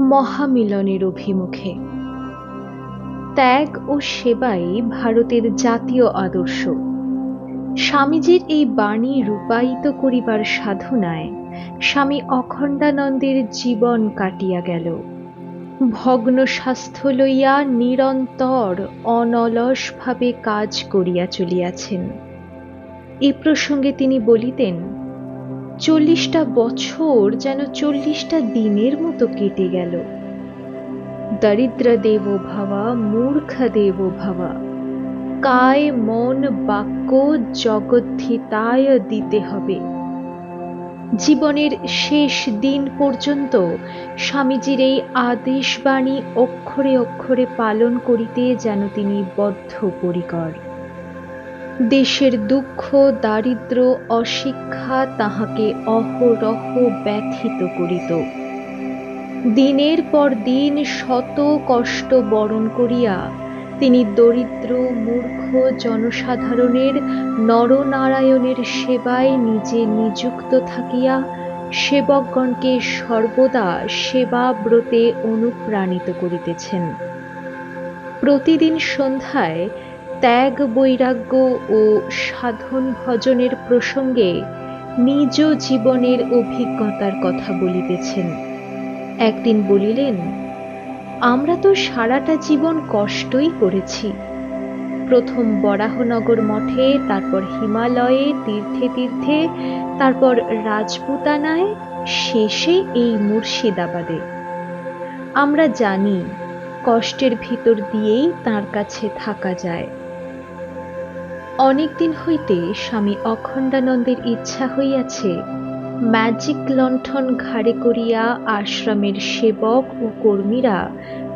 মহামিলনের অভিমুখে। ত্যাগ ও সেবাই ভারতের জাতীয় আদর্শ। স্বামীজির এই বাণী রূপায়িত করিবার সাধনায় স্বামী অখণ্ডানন্দের জীবন কাটিয়া গেল। ভগ্ন স্বাস্থ্য লইয়া নিরন্তর অনলসভাবে কাজ করিয়া চলিয়াছেন। এ প্রসঙ্গে তিনি বলিতেন চল্লিশটা বছর যেন চল্লিশটা দিনের মতো কেটে গেল। দরিদ্র দেব ভাবা মূর্খ দেব ভাবা। কায় মন বাক্য জগদ্ধিতায় দিতে হবে। জীবনের শেষ দিন পর্যন্ত স্বামীজির এই আদেশবাণী অক্ষরে অক্ষরে পালন করিতে যেন তিনি বদ্ধপরিকর। দেশের দুঃখ, দারিদ্র, অশিক্ষা তাহাকে অহরহ ব্যথিত করিত। দিনের পর দিন শত কষ্ট বরণ করিয়া তিনি দরিদ্র, মূর্খ, জনসাধারণের নরনারায়ণের সেবায় নিজে নিযুক্ত থাকিয়া সেবকগণকে সর্বদা সেবাব্রতে অনুপ্রাণিত করিতেছেন। প্রতিদিন সন্ধ্যায় ত্যাগ, বৈরাগ্য ও সাধন ভজনের প্রসঙ্গে নিজ জীবনের অভিজ্ঞতার কথা বলিতেছেন। একদিন বলিলেন, আমরা তো সারাটা জীবন কষ্টই করেছি। প্রথম বরাহনগর মঠে, তারপর হিমালয়ে, তীর্থে তীর্থে, তারপর রাজপুতানায়, শেষে এই মুর্শিদাবাদে। আমরা জানি কষ্টের ভিতর দিয়েই তার কাছে থাকা যায়। অনেকদিন হইতে স্বামী অখণ্ডানন্দের ইচ্ছা হইয়াছে ম্যাজিক লণ্ঠন ঘাড়ে করিয়া আশ্রমের সেবক ও কর্মীরা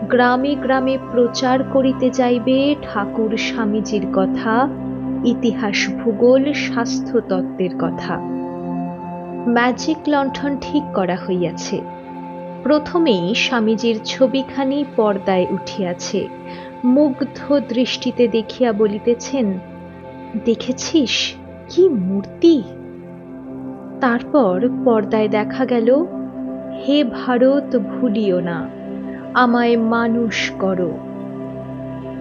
গ্রামে গ্রামে প্রচার করিতে যাইবে ঠাকুর স্বামীজির কথা, ইতিহাস, ভূগোল, স্বাস্থ্যতত্ত্বের কথা। ম্যাজিক লণ্ঠন ঠিক করা হইয়াছে। প্রথমেই স্বামীজির ছবিখানি পর্দায় উঠিয়াছে। মুগ্ধ দৃষ্টিতে দেখিয়া বলিতেছেন দেখেছিস? কি মূর্তি? তারপর পর্দায় দেখা গেল, হে ভারত ভুলিও না, আমায় মানুষ করো।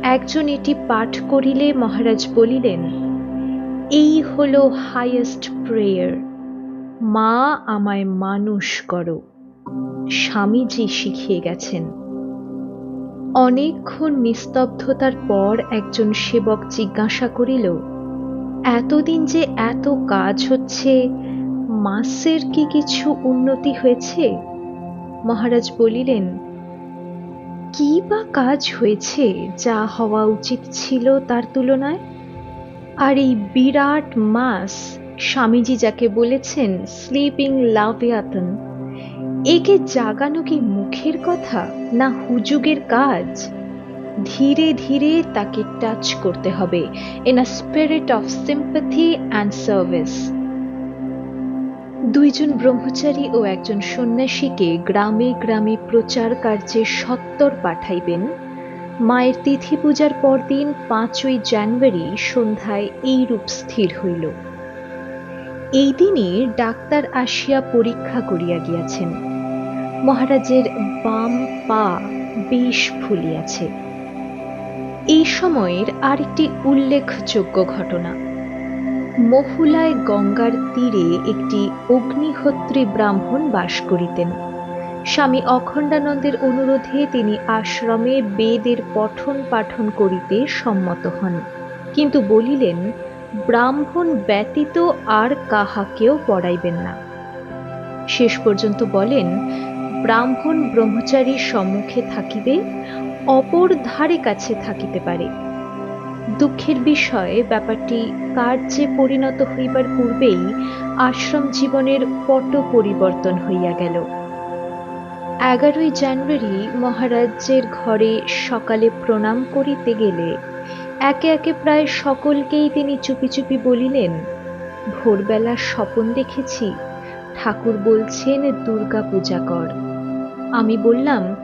একজন এটি পাঠ করিলে মহারাজ বলিলেন, এই হলো হাইয়েস্ট প্রেয়ার মা আমায় মানুষ করো। স্বামীজি শিখিয়ে গেছেন। অনেকক্ষণ নিস্তব্ধতার পর একজন সেবক জিজ্ঞাসা করিল এতদিন যে এত কাজ হচ্ছে, মাসের কি কিছু উন্নতি হয়েছে? মহারাজ বলিলেন, কি বা কাজ হয়েছে? যা হওয়া উচিত ছিল তার তুলনায়? আর এই বিরাট মাস, স্বামীজি যাকে বলেছেন স্লিপিং লাভিয়াতন একে জাগানো কি মুখের কথা, না হুজুগের কাজ? ধীরে ধীরে তাকে টাচ করতে হবে in a spirit of sympathy and service দুইজন ব্রহ্মচারী ও একজন সন্ন্যাসীকে গ্রামে গ্রামে প্রচার কার্যে সত্তর পাঠাইবেন। মায়ের তিথি পূজার পরদিন পাঁচই জানুয়ারি সন্ধ্যায় এই রূপ স্থির হইল। এই দিনই ডাক্তার আসিয়া পরীক্ষা করিয়া গিয়াছেন। মহারাজের বাম পা বেশ ফুলিয়াছে। এই সময়ের আরেকটি উল্লেখযোগ্য ঘটনা। মহুলায় গঙ্গার তীরে একটি অগ্নিহোত্রী ব্রাহ্মণ বাস করিতেন। স্বামী অখণ্ডানন্দের অনুরোধে তিনি আশ্রমে বেদের পঠন পাঠন করিতে সম্মত হন। কিন্তু বলিলেন, ব্রাহ্মণ ব্যতীত আর কাহাকেও পড়াইবেন না। শেষ পর্যন্ত বলেন, ব্রাহ্মণ ব্রহ্মচারীর সম্মুখে থাকিবে অপর ধারে কাছে থাকিতে পারে। দুঃখের বিষয়ে ব্যাপারটি কার্যে পরিণত হইবার পূর্বেই আশ্রম জীবনের পট পরিবর্তন হইয়া গেল। এগারোই জানুয়ারি মহারাজ্যের ঘরে সকালে প্রণাম করিতে গেলে একে একে প্রায় সকলকেই তিনি চুপি চুপি বলিলেন, ভোরবেলা স্বপন দেখেছি, ঠাকুর বলছেন দুর্গা পূজা কর। আমি বললাম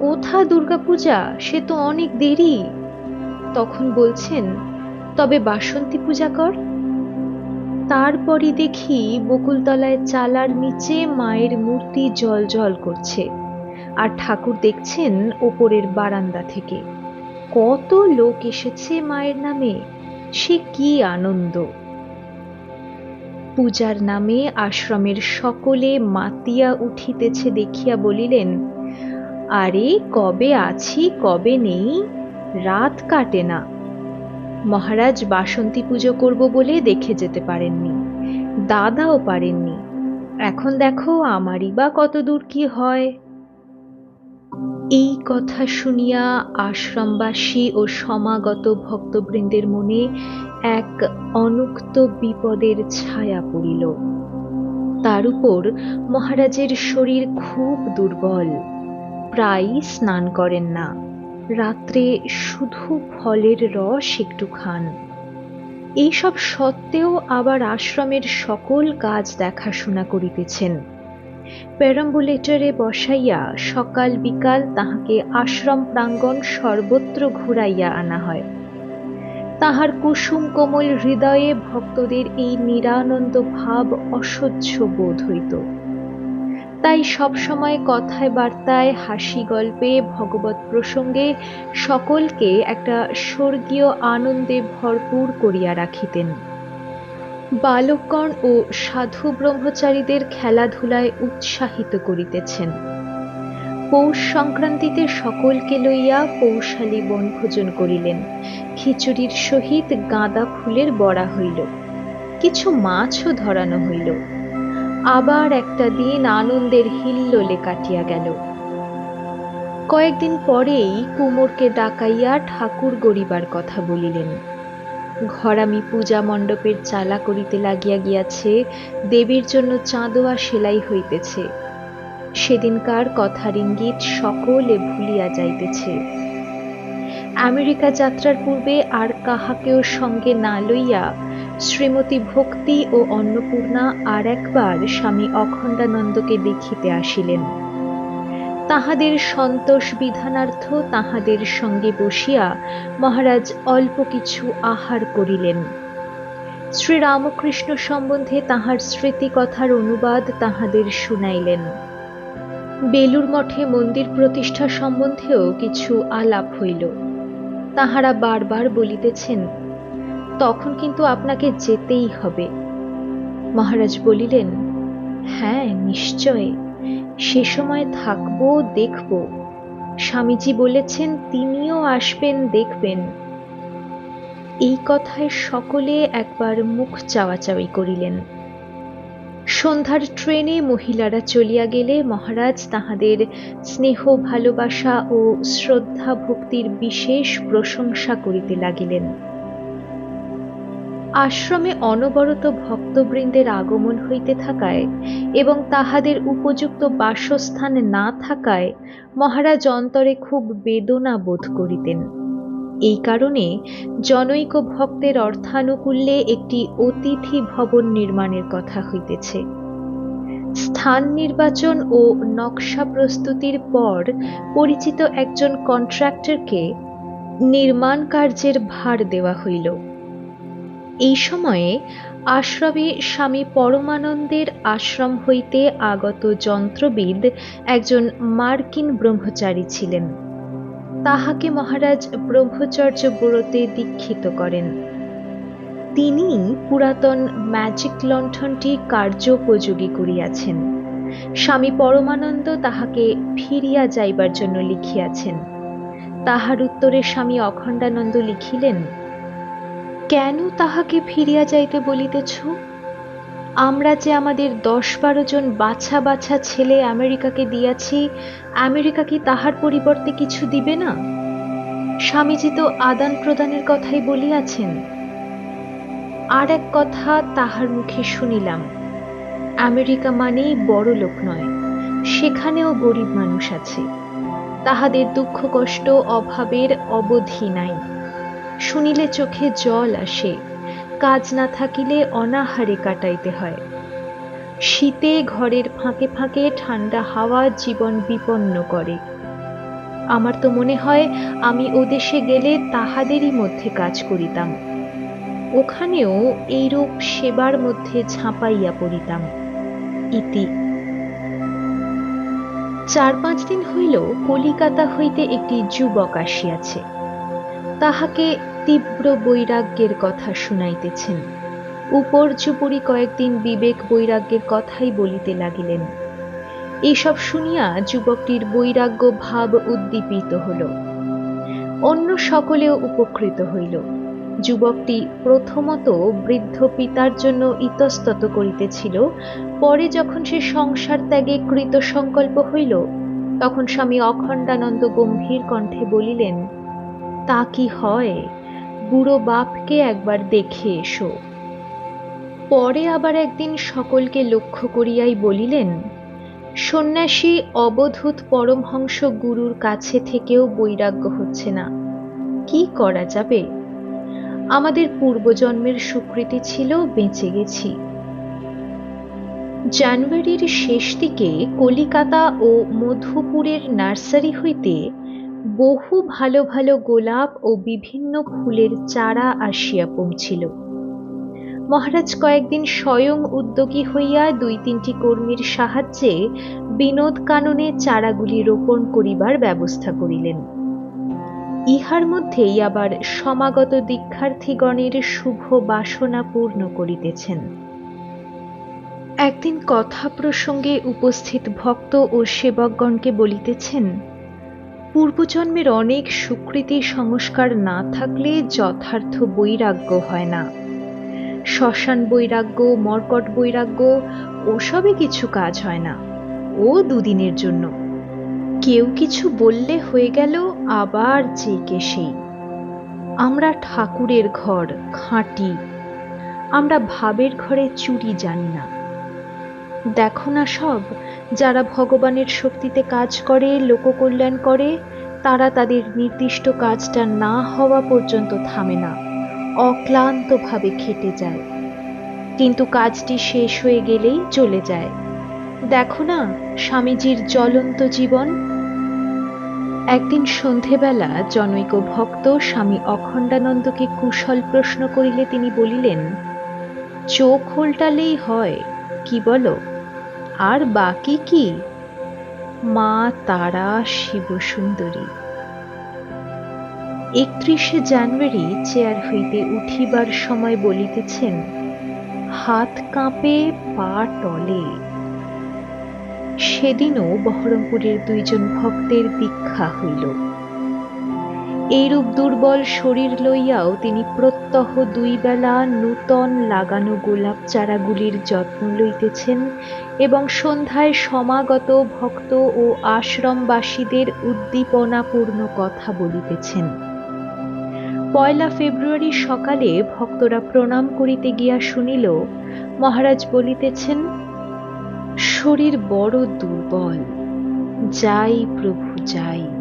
কোথা দুর্গা পূজা? সে তো অনেক দেরি। তখন বলছেন, তবে বাসন্তী পূজা কর। তারপরই দেখি বকুলতলায় চালার নিচে মায়ের মূর্তি জল জল করছে। আর ঠাকুর দেখছেন ওপরের বারান্দা থেকে। কত লোক এসেছে মায়ের নামে। সে কি আনন্দ! পূজার নামে আশ্রমের সকলে মাতিয়া উঠিতেছে দেখিয়া বলিলেন আরে কবে আছি, কবে নেই? রাত কাটে না। মহারাজ বাসন্তী পুজো করব বলে দেখে যেতে পারেননি। দাদাও পারেননি। এখন দেখো আমারই বা কত দূর কি হয়। এই কথা শুনিয়া আশ্রমবাসী ও সমাগত ভক্তবৃন্দের মনে এক অনুক্ত বিপদের ছায়া পড়িল। তার উপর মহারাজের শরীর খুব দুর্বল। প্রায় স্নান করেন না। রাত্রে শুধু ফলের রস একটু খান। এইসব সত্ত্বেও আবার আশ্রমের সকল কাজ দেখাশোনা করিতেছেন। প্যারাম্বুলেটরে বসাইয়া সকাল বিকাল তাহাকে আশ্রম প্রাঙ্গণ সর্বত্র ঘুরাইয়া আনা হয়। তাহার কুসুম কোমল হৃদয়ে ভক্তদের এই নিরানন্দ ভাব অসহ্য বোধ হইত। তাই সবসময় কথায় বার্তায়, হাসি গল্পে, ভগবত প্রসঙ্গে সকলকে একটা স্বর্গীয় আনন্দে ভরপুর করিয়া রাখিতেন। বালকগণ ও সাধু ব্রহ্মচারীদের খেলাধুলায় উৎসাহিত করিতেছেন। পৌষ সংক্রান্তিতে সকলকে লইয়া পৌষালী বনভোজন করিলেন। খিচুড়ির সহিত গাঁদা ফুলের বড়া হইল। কিছু মাছও ধরানো হইল। আবার একটা দিন আনন্দের হিল্লোলে কাটিয়া গেল। কয়েকদিন পরেই কুমোরকে ডাকাইয়া ঠাকুর গড়িবার কথা বলিলেন। ঘরামি পূজা মণ্ডপের চালা করিতে লাগিয়া গিয়াছে, দেবীর জন্য চাঁদোয়া সেলাই হইতেছে। সেদিনকার কথার ইঙ্গিত সকলে ভুলিয়া যাইতেছে। আমেরিকা যাত্রার পূর্বে আর কাহাকেও সঙ্গে না লইয়া শ্রীমতী ভক্তি ও অন্নপূর্ণা আর একবার স্বামী অখণ্ডানন্দকে দেখিতে আসিলেন। তাহাদের সন্তোষ বিধানার্থ তাহাদের সঙ্গে বসিয়া মহারাজ অল্প কিছু আহার করিলেন। শ্রীরামকৃষ্ণ সম্বন্ধে তাহার স্মৃতিকথার অনুবাদ তাহাদের শুনাইলেন। বেলুর মঠে মন্দির প্রতিষ্ঠা সম্বন্ধেও কিছু আলাপ হইল। তাহারা বারবার বলিতেছেন তখন কিন্তু আপনাকে যেতেই হবে। মহারাজ বলিলেন হ্যাঁ নিশ্চয়। সে সময় থাকব, দেখব। স্বামীজি বলেছেন, তিনিও আসবেন, দেখবেন। এই কথায় সকলে একবার মুখ চাওয়াচাওয়ি করিলেন। সন্ধ্যার ট্রেনে মহিলারা চলিয়া গেলে মহারাজ তাহাদের স্নেহ, ভালোবাসা ও শ্রদ্ধা ভক্তির বিশেষ প্রশংসা করিতে লাগিলেন। আশ্রমে অনবরত ভক্তবৃন্দের আগমন হইতে থাকায় এবং তাহাদের উপযুক্ত বাসস্থান না থাকায় মহারাজ অন্তরে খুব বেদনা বোধ করিতেন। এই কারণে জনৈক ভক্তের অর্থানুকূল্যে একটি অতিথি ভবন নির্মাণের কথা হইতেছে। স্থান নির্বাচন ও নকশা প্রস্তুতির পর পরিচিত একজন কন্ট্রাক্টরকে নির্মাণ কার্যের ভার দেওয়া হইল। এই সময়ে আশ্রমে স্বামী পরমানন্দের আশ্রম হইতে আগত যন্ত্রবিদ একজন মার্কিন ব্রহ্মচারী ছিলেন। তাহাকে মহারাজ ব্রহ্মচর্য ব্রতে দীক্ষিত করেন। তিনি পুরাতন ম্যাজিক লণ্ঠনটি কার্যোপযোগী করিয়াছেন। স্বামী পরমানন্দ তাহাকে ফিরিয়া যাইবার জন্য লিখিয়াছেন। তাহার উত্তরে স্বামী অখণ্ডানন্দ লিখিলেন কেন তাহাকে ফিরিয়া যাইতে বলিতেছ? আমরা যে আমাদের দশ বারো জন বাছা বাছা ছেলে আমেরিকাকে দিয়াছি, আমেরিকা কি তাহার পরিবর্তে কিছু দিবে না? স্বামীজি তো আদান প্রদানের কথাই বলিয়াছেন। আর এক কথা তাহার মুখে শুনিলাম, আমেরিকা মানেই বড় লোক নয়, সেখানেও গরিব মানুষ আছে। তাহাদের দুঃখ কষ্ট অভাবের অবধি নাই। শুনিলে চোখে জল আসে, কাজ না থাকিলে অনাহারে কাটাইতে হয়। শীতে ঘরের ফাঁকে ফাঁকে ঠান্ডা হাওয়া জীবন বিপন্ন করে। আমার তো মনে হয় আমি ও দেশে গেলে তাহাদেরই মধ্যে কাজ করিতাম। ওখানেও এইরূপ সেবার মধ্যে ঝাঁপাইয়া পড়িতাম। ইতি। চার পাঁচ দিন হইল কলিকাতা হইতে একটি যুবক আসিয়াছে। তাহাকে তীব্র বৈরাগ্যের কথা শুনাইতেছেন। উপর্যুপরি কয়েকদিন বিবেক বৈরাগ্যের কথাই বলিতে লাগিলেন। এইসব শুনিয়া যুবকটির বৈরাগ্য ভাব উদ্দীপিত হল। অন্য সকলেও উপকৃত হইল। যুবকটি প্রথমত বৃদ্ধ পিতার জন্য ইতস্তত করিতেছিল। পরে যখন সে সংসার ত্যাগে কৃত সংকল্প হইল, তখন স্বামী অখণ্ডানন্দ গম্ভীর কণ্ঠে বলিলেন, তা কি হয়? বুড়ো বাপকে একবার দেখে এসো। পরে আবার একদিন সকলকে লক্ষ্য করিয়াই বলিলেন, সন্ন্যাসী, অবধূত পরমহংস গুরুর কাছে থেকেও বৈরাগ্য হচ্ছে না। কি করা যাবে? আমাদের পূর্বজন্মের স্বীকৃতি ছিল, বেঁচে গেছি। জানুয়ারির শেষ দিকে কলিকাতা ও মধুপুরের নার্সারি হইতে বহু ভালো ভালো গোলাপ ও বিভিন্ন ফুলের চারা আসিয়া পৌঁছিল। মহারাজ কয়েকদিন স্বয়ং উদ্যোগী হইয়া দুই তিনটি কর্মীর সাহায্যে বিনোদ কাননে চারাগুলি রোপণ করিবার ব্যবস্থা করিলেন। ইহার মধ্যেই আবার সমাগত দীক্ষার্থীগণের শুভ বাসনা পূর্ণ করিতেছেন। একদিন কথা প্রসঙ্গে উপস্থিত ভক্ত ও সেবকগণকে বলিতেছেন পূর্বজন্মের অনেক সুকৃতি সংস্কার না থাকলে যথার্থ বৈরাগ্য হয় না। শ্মশান বৈরাগ্য, মর্কট বৈরাগ্য ওসবে কিছু কাজ হয় না, ও দুদিনের জন্য। কেউ কিছু বললে হয়ে গেল আবার কে সেই। আমরা ঠাকুরের ঘর, খাঁটি। আমরা ভাবের ঘরে চুরি জানি না। দেখো না সব। যারা ভগবানের শক্তিতে কাজ করে, লোককল্যাণ করে, তারা তাদের নির্দিষ্ট কাজটা না হওয়া পর্যন্ত থামে না। অক্লান্তভাবে খেটে যায়। কিন্তু কাজটি শেষ হয়ে গেলেই চলে যায়। দেখো না স্বামীজির জ্বলন্ত জীবন। একদিন সন্ধেবেলা জনৈক ভক্ত স্বামী অখণ্ডানন্দকে কুশল প্রশ্ন করিলে তিনি বলিলেন, চোখ হোল্টালেই হয়, কি বলো? আর বাকি কি? মা তারা শিব সুন্দরী একত্রিশে জানুয়ারি চেয়ার হইতে উঠিবার সময় বলিতেছেন, হাত কাঁপে, পা টলে। সেদিনও বহরমপুরের দুইজন ভক্তের দীক্ষা হইল। এইরূপ দুর্বল শরীর লইয়াও তিনি প্রত্যহ দুই বেলা নূতন লাগানো গোলাপ চারাগুলির যত্ন লইতেছেন এবং সন্ধ্যায় সমাগত ভক্ত ও আশ্রমবাসীদের উদ্দীপনাপূর্ণ কথা বলিতেছেন। পয়লা ফেব্রুয়ারি সকালে ভক্তরা প্রণাম করিতে গিয়া শুনিল, মহারাজ বলিতেছেন, শরীর বড় দুর্বল, যাই প্রভু, যাই।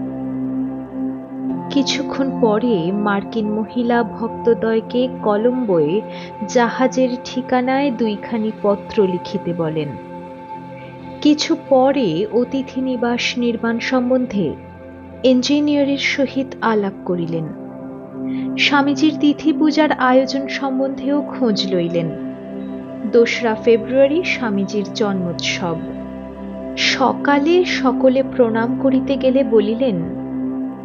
কিছুক্ষণ পরে মার্কিন মহিলা ভক্তদয়কে কলম্বোয় জাহাজের ঠিকানায় দুইখানি পত্র লিখিতে বলেন। কিছু পরে অতিথি নিবাস নির্মাণ সম্বন্ধে ইঞ্জিনিয়ারের সহিত আলাপ করিলেন। স্বামীজির তিথি পূজার আয়োজন সম্বন্ধেও খোঁজ লইলেন। দোসরা ফেব্রুয়ারি স্বামীজির জন্মোৎসব। সকালে সকলে প্রণাম করিতে গেলে বলিলেন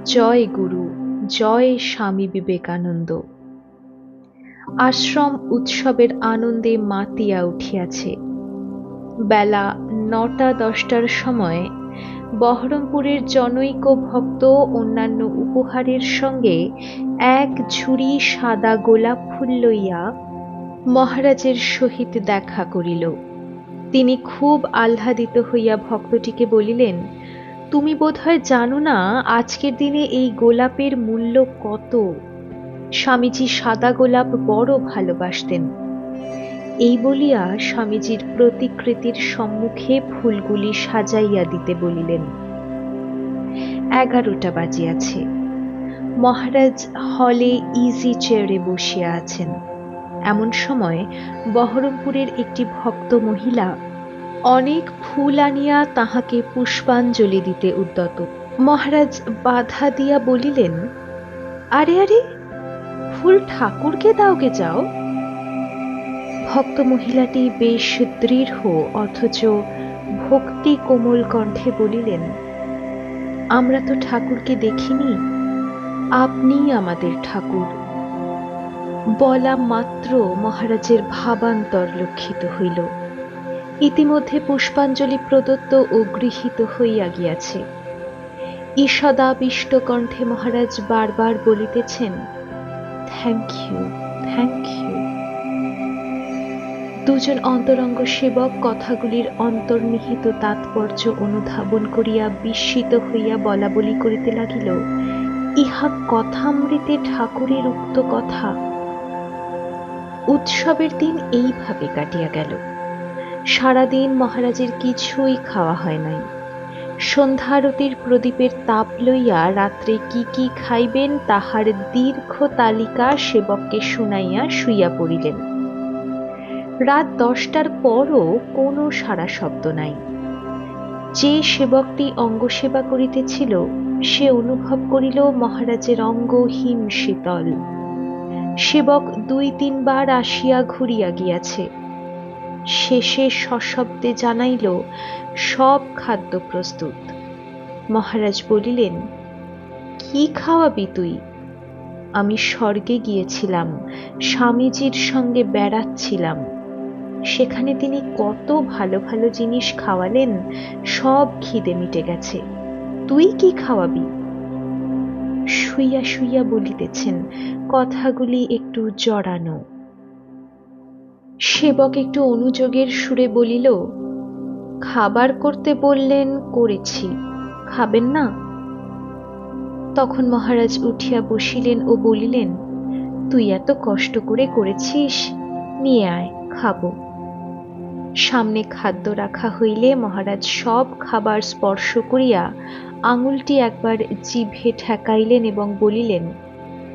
জয় গুরু, জয় স্বামী বিবেকানন্দ। আশ্রম উৎসবের আনন্দে মাতিয়া উঠিয়াছে। বেলা নটা দশটার সময় বহরমপুরের জনৈক ভক্ত অন্যান্য উপহারের সঙ্গে এক ঝুড়ি সাদা গোলাপ ফুল লইয়া মহারাজের সহিত দেখা করিল। তিনি খুব আহ্লাদিত হইয়া ভক্তটিকে বলিলেন তুমি বোধহয় জানো না আজকের দিনে এই গোলাপের মূল্য কত? স্বামীজি সাদা গোলাপ বড় ভালোবাসতেন। এই বলিয়া স্বামীজির প্রতিকৃতির সম্মুখে ফুলগুলি সাজাইয়া দিতে বলিলেন। এগারোটা বাজিয়াছে। মহারাজ হলে ইজি চেয়ারে বসিয়া আছেন। এমন সময় বহরমপুরের একটি ভক্ত মহিলা অনেক ফুল আনিয়া তাহাকে পুষ্পাঞ্জলি দিতে উদ্যত। মহারাজ বাধা দিয়া বলিলেন, আরে আরে, ফুল ঠাকুরকে দাওগে যাও। ভক্ত মহিলাটি বেশ দৃঢ়, অথচ ভক্তি কোমল কণ্ঠে বলিলেন, আমরা তো ঠাকুরকে দেখিনি আপনিই আমাদের ঠাকুর। বলা মাত্র মহারাজের ভাবান্তর লক্ষিত হইল। ইতিমধ্যে পুষ্পাঞ্জলি প্রদত্ত ও গৃহীত হইয়া গিয়াছে। ঈষদাবিষ্ট কণ্ঠে মহারাজ বারবার বলিতেছেন থ্যাংক ইউ থ্যাংক ইউ দুজন অন্তরঙ্গ সেবক কথাগুলির অন্তর্নিহিত তাৎপর্য অনুধাবন করিয়া বিস্মিত হইয়া বলা বলি করিতে লাগিল, ইহা কথামৃতে ঠাকুরের উক্ত কথা। উৎসবের দিন এইভাবে কাটিয়া গেল। সারাদিন মহারাজের কিছুই খাওয়া হয় নাই। সন্ধ্যারতির প্রদীপের তাপ লইয়া রাত্রে কি কি খাইবেন তাহার দীর্ঘ তালিকা সেবককে শুনাইয়া শুইয়া পড়িলেন। রাত দশটার পরও কোনো সারা শব্দ নাই। যে সেবকটি অঙ্গ সেবা করিতেছিল, সে অনুভব করিল মহারাজের অঙ্গ হিম শীতল। সেবক দুই তিনবার আসিয়া ঘুরিয়া গিয়াছে। শেষে সশব্দে জানাইল, সব খাদ্য প্রস্তুত। মহারাজ বলিলেন, কি খাওয়াবি তুই? আমি স্বর্গে গিয়েছিলাম, স্বামীজির সঙ্গে বেড়াচ্ছিলাম। সেখানে তিনি কত ভালো ভালো জিনিস খাওয়ালেন, সব খিদে মিটে গেছে। তুই কি খাওয়াবি? শুইয়া শুইয়া বলিতেছেন, কথাগুলি একটু জড়ানো। সেবক একটু অনুযোগের সুরে বলিল, খাবার করতে বললেন, করেছি। খাবেন না? তখন মহারাজ উঠিয়া বসিলেন ও বলিলেন, তুই এত কষ্ট করে করেছিস, নিয়ে আয়, খাব। সামনে খাদ্য রাখা হইলে মহারাজ সব খাবার স্পর্শ করিয়া আঙুলটি একবার জিভে ঠেকাইলেন এবং বলিলেন,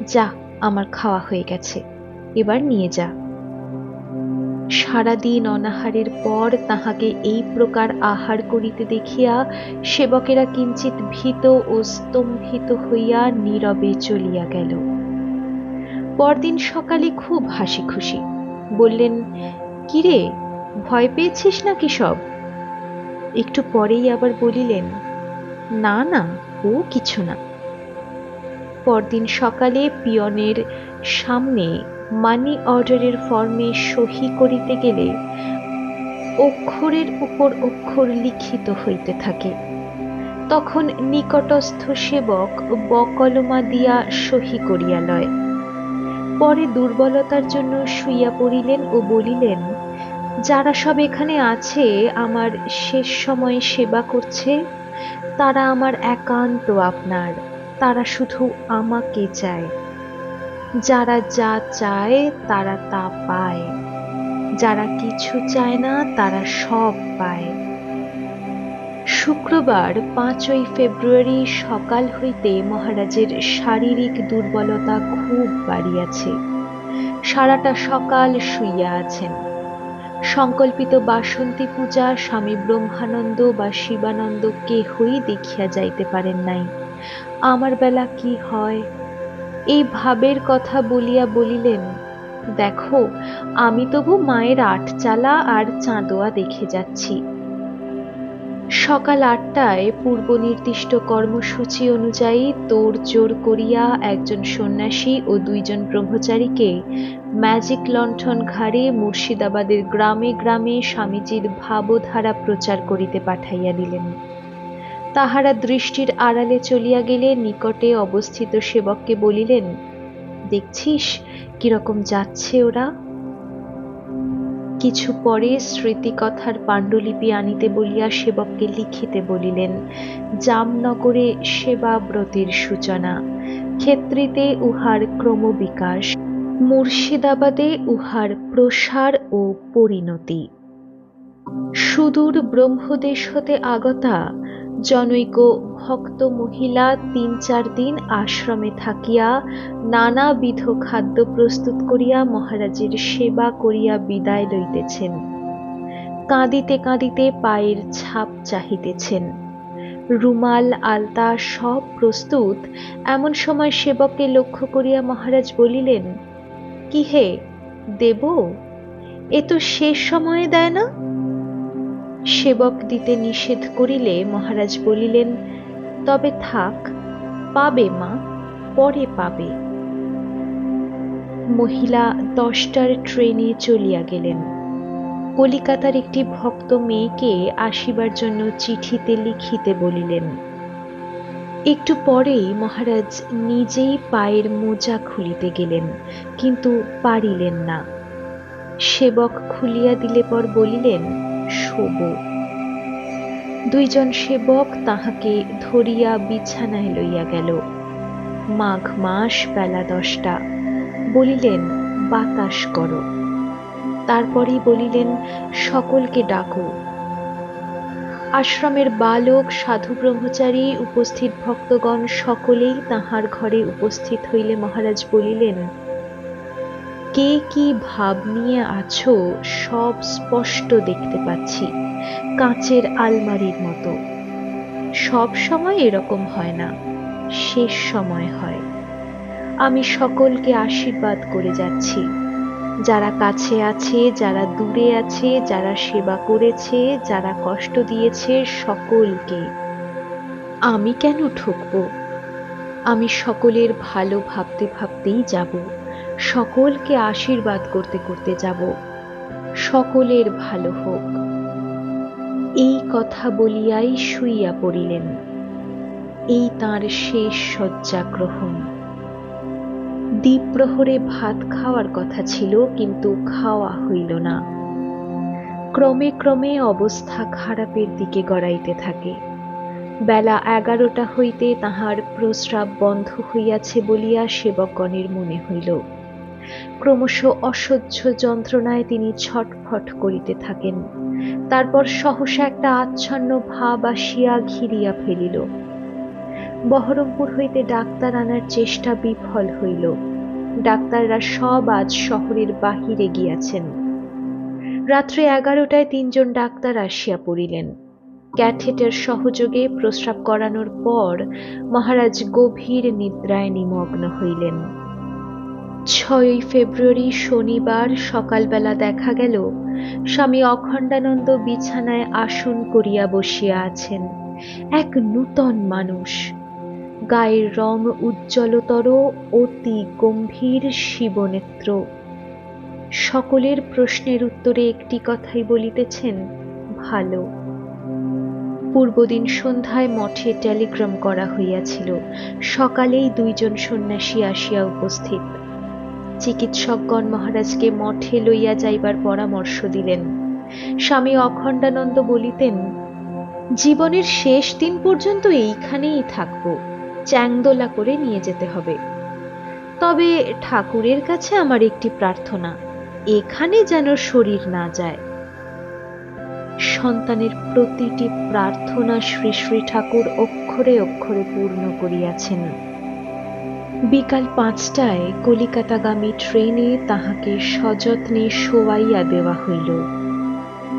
যা, আমার খাওয়া হয়ে গেছে, এবার নিয়ে যা। সারাদিন অনাহারের পর তাহাকে এই প্রকার আহার করিতে দেখিয়া সেবকেরা কিঞ্চিত ভীত ও স্তম্ভিত হইয়া নীরবে চলিয়া গেল। পরদিন সকালে খুব হাসি খুশি বললেন, কিরে, ভয় পেয়েছিস নাকি সব? একটু পরেই আবার বলিলেন, না না, ও কিছু না। পরদিন সকালে পিয়নের সামনে মানি অর্ডারের ফর্মে সহি করিতে গেলে অক্ষরের উপর অক্ষর লিখিত হইতে থাকে। তখন নিকটস্থ সেবক বকলমা দিয়া সহি করিয়া লয়। পরে দুর্বলতার জন্য শুইয়া পড়িলেন ও বলিলেন, যারা সব এখানে আছে, আমার শেষ সময়ে সেবা করছে, তারা আমার একান্ত আপনার, তারা শুধু আমাকে চায়। যারা যা চায়, তারা তা পায়। যারা কিছু চায় না, তারা সব পায়। শুক্রবার পাঁচই ফেব্রুয়ারি সকাল হইতে মহারাজের শারীরিক দুর্বলতা খুব বাড়িয়াছে। সারাটা সকাল শুইয়া আছেন। সংকল্পিত বাসন্তী পূজা স্বামী ব্রহ্মানন্দ বা শিবানন্দ কেহই দেখিয়া যাইতে পারেন নাই। আমার বেলা কি হয়? এই ভাবের কথা বলিয়া বলিলেন, দেখো, আমি তবু মায়ের আট চালা আর চাঁদোয়া দেখে যাচ্ছি। সকাল আটটায় পূর্ব নির্দিষ্ট কর্মসূচি অনুযায়ী তোড় জোর করিয়া একজন সন্ন্যাসী ও দুইজন ব্রহ্মচারীকে ম্যাজিক লণ্ঠন ঘাড়ে মুর্শিদাবাদের গ্রামে গ্রামে স্বামীজির ভাবধারা প্রচার করিতে পাঠাইয়া দিলেন। তাহারা দৃষ্টির আড়ালে চলিয়া গেলে নিকটে অবস্থিত সেবককে বলিলেন, দেখছিস কীরকম যাচ্ছে ওরা? কিছু পরে স্মৃতিকথার পাণ্ডুলিপি আনিতে বলিয়া সেবককে লিখিতে বলিলেন, জামনগরে সেবাব্রতের সূচনা, ক্ষেত্রিতে উহার ক্রমবিকাশ, মুর্শিদাবাদে উহার প্রসার ও পরিণতি। সুদূর ব্রহ্মদেশ হতে আগতা জনৈক ভক্ত মহিলা তিন চার দিন আশ্রমে থাকিয়া নানাবিধ খাদ্য প্রস্তুত করিয়া মহারাজের সেবা করিয়া বিদায় লইতেছেন। কাঁদিতে কাঁদিতে পায়ের ছাপ চাহিতেছেন। রুমাল, আলতা সব প্রস্তুত। এমন সময় সেবককে লক্ষ্য করিয়া মহারাজ বলিলেন, কি হে, দেব? এ তো শেষ সময়ে দেয় না? সেবক দিতে নিষেধ করিলে মহারাজ বলিলেন, তবে থাক, পাবে মা, পরে পাবে। মহিলা দশটার ট্রেনে চলিয়া গেলেন। কলিকাতার একটি ভক্ত মেয়েকে আসিবার জন্য চিঠিতে লিখিতে বলিলেন, একটু পরেই মহারাজ নিজেই পায়ের মোজা খুলিতে গেলেন, কিন্তু পারিলেন না। সেবক খুলিয়া দিলে পর বলিলেন শোব দুইজন সেবক তাহাকে ধরিয়া বিছানায় লইয়া গেল। মাঘ মাস বেলা দশটা। বলিলেন, বাতাস করো। তারপরেই বলিলেন, সকলকে ডাকো। আশ্রমের বালক, সাধু ব্রহ্মচারী, উপস্থিত ভক্তগণ সকলেই তাহার ঘরে উপস্থিত হইলে মহারাজ বলিলেন কে কি ভাব নিয়ে আছো সব স্পষ্ট দেখতে পাচ্ছি, কাঁচের আলমারির মতো। সব সময় এরকম হয় না, শেষ সময় হয়। আমি সকলকে আশীর্বাদ করে যাচ্ছি। যারা কাছে আছে, যারা দূরে আছে, যারা সেবা করেছে, যারা কষ্ট দিয়েছে, সকলকে। আমি কেন ঠকব? আমি সকলের ভালো ভাবতে ভাবতেই যাব। সকলকে আশীর্বাদ করতে করতে যাব। সকলের ভালো হোক। এই কথা বলিয়াই শুইয়া পড়িলেন। এই তার শেষ শয্যা গ্রহণ। দ্বীপ্রহরে ভাত খাওয়ার কথা ছিল, কিন্তু খাওয়া হইল না। ক্রমে ক্রমে অবস্থা খারাপের দিকে গড়াইতে থাকে। বেলা এগারোটা হইতে তাহার প্রস্রাব বন্ধ হইয়াছে বলিয়া সেবকগণের মনে হইল। ক্রমশ অসহ্য যন্ত্রণায় তিনি ছটফট করিতে থাকেন। তারপর সহসা একটা আচ্ছন্ন ভাব আসিয়া ঘিরিয়া ফেলিল। বহরমপুর হইতে ডাক্তার আনার চেষ্টা বিফল হইল। ডাক্তাররা সব আজ শহরের বাহিরে গিয়াছেন। রাত্রে এগারোটায় তিনজন ডাক্তার আসিয়া পড়িলেন। ক্যাথেটের সহযোগে প্রস্রাব করানোর পর মহারাজ গভীর নিদ্রায় নিমগ্ন হইলেন। ছয়ই ফেব্রুয়ারি শনিবার সকালবেলা দেখা গেল, স্বামী অখণ্ডানন্দ বিছানায় আসন করিয়া বসিয়া আছেন। এক নূতন মানুষ। গায়ের রং উজ্জ্বলতর অতি গম্ভীর শিবনেত্র। সকলের প্রশ্নের উত্তরে একটি কথাই বলিতেছেন, ভালো। পূর্বদিন সন্ধ্যায় মঠে টেলিগ্রাম করা হইয়াছিল। সকালেই দুইজন সন্ন্যাসী আসিয়া উপস্থিত। চিকিৎসকগণ মহারাজকে মঠে লইয়া যাইবার পরামর্শ দিলেন। স্বামী অখণ্ডানন্দ বলিতেন, জীবনের শেষ দিন পর্যন্ত এইখানেই থাকব, চ্যাংদোলা করে নিয়ে যেতে হবে। তবে ঠাকুরের কাছে আমার একটি প্রার্থনা, এখানে যেন শরীর না যায় সন্তানের প্রতিটি প্রার্থনা শ্রী শ্রী ঠাকুর অক্ষরে অক্ষরে পূর্ণ করিয়াছেন। বিকাল পাঁচটায় কলিকাতাগামী ট্রেনে তাহাকে সযত্নে শোয়াইয়া দেওয়া হইল।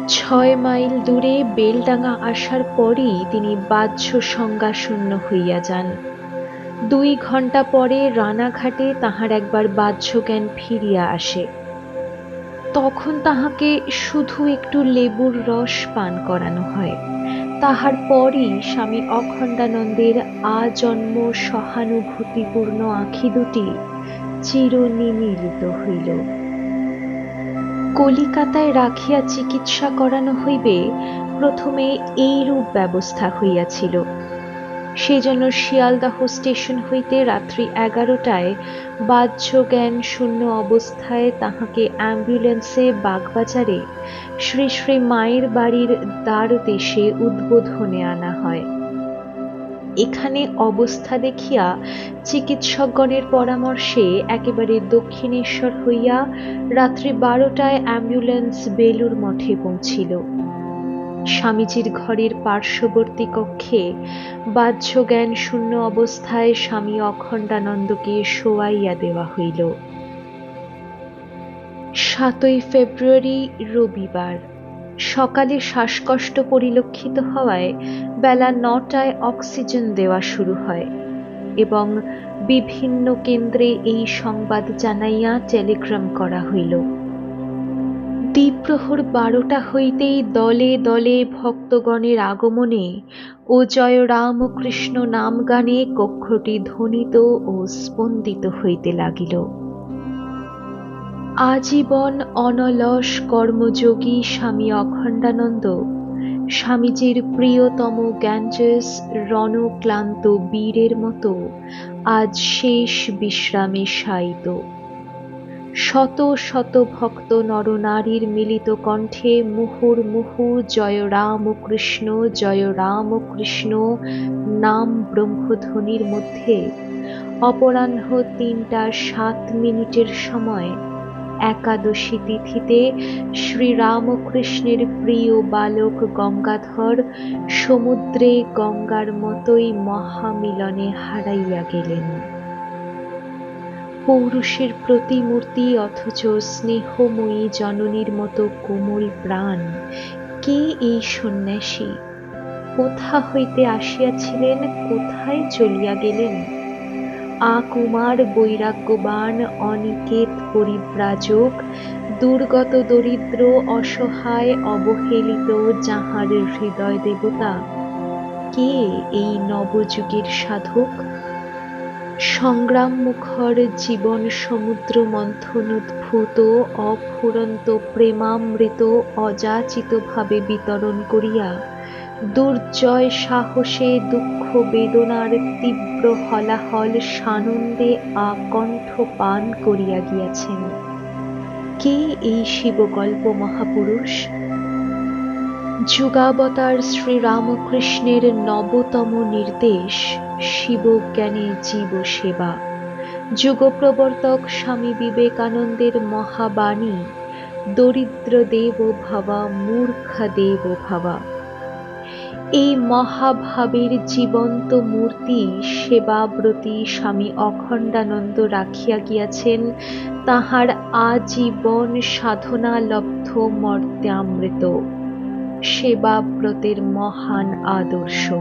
ছয় মাইল দূরে বেলডাঙ্গা আসার পরই তিনি বাহ্য সংজ্ঞাশূন্য হইয়া যান। দুই ঘণ্টা পরে রানাঘাটে তাহার একবার বাহ্য জ্ঞান ফিরিয়া আসে। তখন তাহাকে শুধু একটু লেবুর রস পান করানো হয়। তাহার পরই স্বামী অখণ্ডানন্দের আজন্ম সহানুভূতিপূর্ণ আঁখি দুটি চিরনিমিলিত হইল। কলিকাতায় রাখিয়া চিকিৎসা করানো হইবে, প্রথমে এইরূপ ব্যবস্থা হইয়াছিল। সেজন্য শিয়ালদাহ স্টেশন হইতে রাত্রি এগারোটায় বাহ্য জ্ঞান শূন্য অবস্থায় তাহাকে অ্যাম্বুলেন্সে বাগবাজারে শ্রী শ্রী মায়ের বাড়ির দ্বার দেশে উদ্বোধনে আনা হয়। এখানে অবস্থা দেখিয়া চিকিৎসকগণের পরামর্শে একেবারে দক্ষিণেশ্বর হইয়া রাত্রি বারোটায় অ্যাম্বুলেন্স বেলুর মঠে পৌঁছিল। স্বামীজির ঘরের পার্শ্ববর্তী কক্ষে বাহ্য জ্ঞান শূন্য অবস্থায় স্বামী অখণ্ডানন্দকে শোয়াইয়া দেওয়া হইল। সাতই ফেব্রুয়ারি, রবিবার। সকালে শ্বাসকষ্ট পরিলক্ষিত হওয়ায় বেলা নটায় অক্সিজেন দেওয়া শুরু হয় এবং বিভিন্ন কেন্দ্রে এই সংবাদ জানাইয়া টেলিগ্রাম করা হইল। দ্বিপ্রহর বারোটা হইতেই দলে দলে ভক্তগণের আগমনে ও জয় রামকৃষ্ণ নাম গানে কক্ষটি ধ্বনিত ও স্পন্দিত হইতে লাগিল। আজীবন অনলস কর্মযোগী স্বামী অখণ্ডানন্দ, স্বামীজির প্রিয়তম গ্যাঞ্জেস রণক্লান্ত বীরের মতো আজ শেষ বিশ্রামে শায়িত। শত শত ভক্ত নরনারীর মিলিত কণ্ঠে মুহুর্মুহু জয় রাম কৃষ্ণ, জয় রাম কৃষ্ণ, নাম ব্রহ্মধ্বনির মধ্যে। অপরাহ্ন তিনটা সাত মিনিটের সময় একাদশী তিথিতে শ্রীরামকৃষ্ণের প্রিয় বালক গঙ্গাধর সমুদ্রে গঙ্গার মতোই মহামিলনে হারাইয়া গেলেন। পৌরুষের প্রতিমূর্তি অথচ স্নেহময়ী জননীর মতো কোমল প্রাণ। কে এই সন্ন্যাসী? কোথা হইতে আসিয়াছিলেন, কোথায় চলিয়া গেলেন? আকুমার বৈরাগ্যবান, অনিকেত পরিব্রাজক, দুর্গত দরিদ্র, অসহায়, অবহেলিত যাহার হৃদয় দেবতা। কে এই নবযুগের সাধক? সংগ্রাম মুখর জীবন সমুদ্র মন্থন উদ্ভূত, অফুরন্ত প্রেমামৃত, অযাচিতভাবে বিতরণ করিয়া, দুর্জয় সাহসে দুঃখ বেদনার তীব্র হলাহল সানন্দে আকণ্ঠ পান করিয়া গিয়াছেন। কে এই শিবগল্প মহাপুরুষ? যুগাবতার শ্রীরামকৃষ্ণের নবতম নির্দেশ শিবজ্ঞানে জীব সেবা। যুগপ্রবর্তক স্বামী বিবেকানন্দের মহাবাণী, দরিদ্র দেব ভাবা, মূর্খা দেব ভাবা। এই মহাভাবের জীবন্ত মূর্তি, সেবাব্রতী স্বামী অখণ্ডানন্দ রাখিয়া গিয়াছেন, তাহার আজীবন সাধনালব্ধ মর্ত্যামৃত। সেবাব্রতের মহান আদর্শ।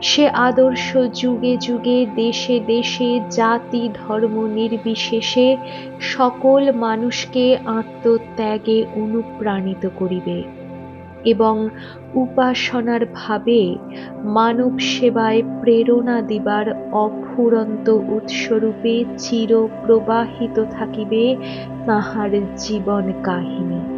সে আদর্শ যুগে যুগে, দেশে দেশে, জাতি, ধর্ম নির্বিশেষে সকল মানুষকে আত্মত্যাগে অনুপ্রাণিত করিবে এবং উপাসনার ভাবে মানব সেবায় প্রেরণা দিবার অফুরন্ত উৎসরূপে চির প্রবাহিত থাকিবে তাহার জীবন কাহিনী।